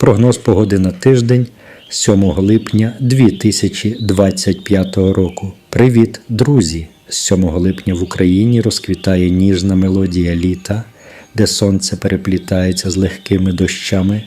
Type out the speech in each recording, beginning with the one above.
Прогноз погоди на тиждень 7 липня 2025 року. Привіт, друзі! 7 липня в Україні розквітає ніжна мелодія літа, де сонце переплітається з легкими дощами,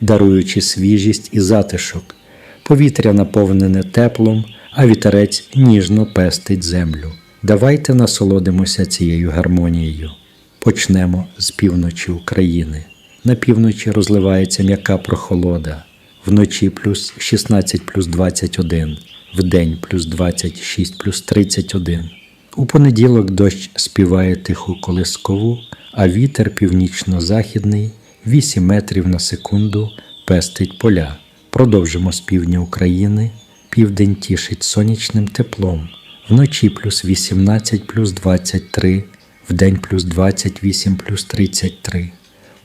даруючи свіжість і затишок. Повітря наповнене теплом, а вітерець ніжно пестить землю. Давайте насолодимося цією гармонією. Почнемо з півночі України. На півночі розливається м'яка прохолода, вночі плюс 16 плюс 21, вдень плюс 26 плюс 31. У понеділок дощ співає тиху колискову, а вітер північно-західний 8 метрів на секунду пестить поля. Продовжимо з півдня України. Південь тішить сонячним теплом. Вночі плюс 18 плюс 23, вдень плюс 28 плюс 33.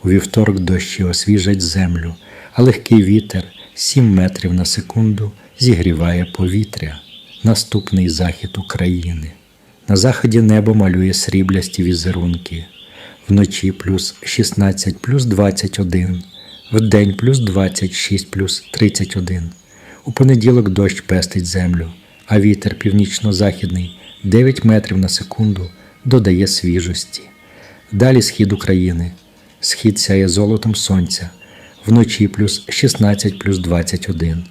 У вівторок дощі освіжать землю, а легкий вітер 7 метрів на секунду зігріває повітря. Наступний захід України. На заході небо малює сріблясті візерунки. Вночі плюс 16 плюс 21, вдень плюс 26 плюс 31. У понеділок дощ пестить землю, а вітер північно-західний 9 метрів на секунду додає свіжості. Далі схід України. Схід сяє золотом сонця, вночі плюс 16 плюс 21,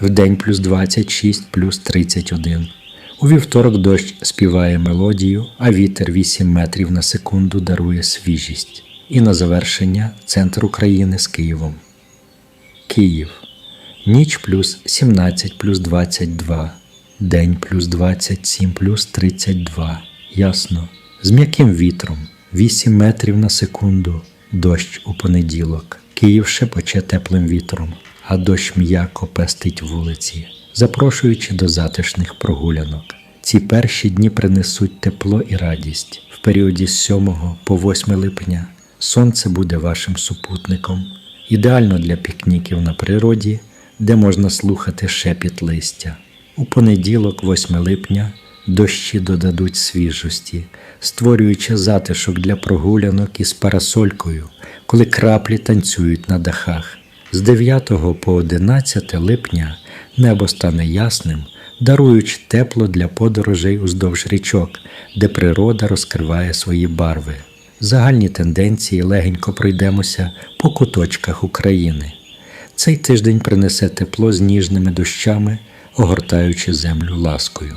вдень плюс 26 плюс 31. У вівторок дощ співає мелодію, а вітер 8 метрів на секунду дарує свіжість. І на завершення центр України з Києвом. Київ. Ніч плюс 17 плюс 22, день плюс 27 плюс 32. Ясно. З м'яким вітром 8 метрів на секунду, дощ у понеділок. Київ шепоче теплим вітром, а дощ м'яко пестить вулиці, запрошуючи до затишних прогулянок. Ці перші дні принесуть тепло і радість. В періоді з 7 по 8 липня сонце буде вашим супутником, ідеально для пікніків на природі, де можна слухати шепіт листя. У понеділок, 8 липня, дощі додадуть свіжості, створюючи затишок для прогулянок із парасолькою, коли краплі танцюють на дахах. З 9 по 11 липня небо стане ясним, даруючи тепло для подорожей уздовж річок, де природа розкриває свої барви. Загальні тенденції легенько пройдемося по куточках України. Цей тиждень принесе тепло з ніжними дощами, огортаючи землю ласкою.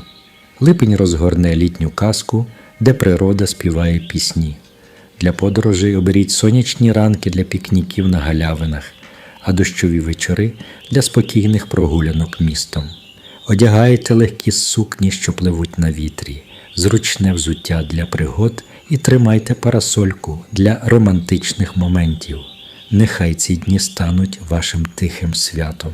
Липень розгорне літню казку, де природа співає пісні. Для подорожей оберіть сонячні ранки для пікніків на галявинах, а дощові вечори для спокійних прогулянок містом. Одягайте легкі сукні, що пливуть на вітрі, зручне взуття для пригод і тримайте парасольку для романтичних моментів. Нехай ці дні стануть вашим тихим святом.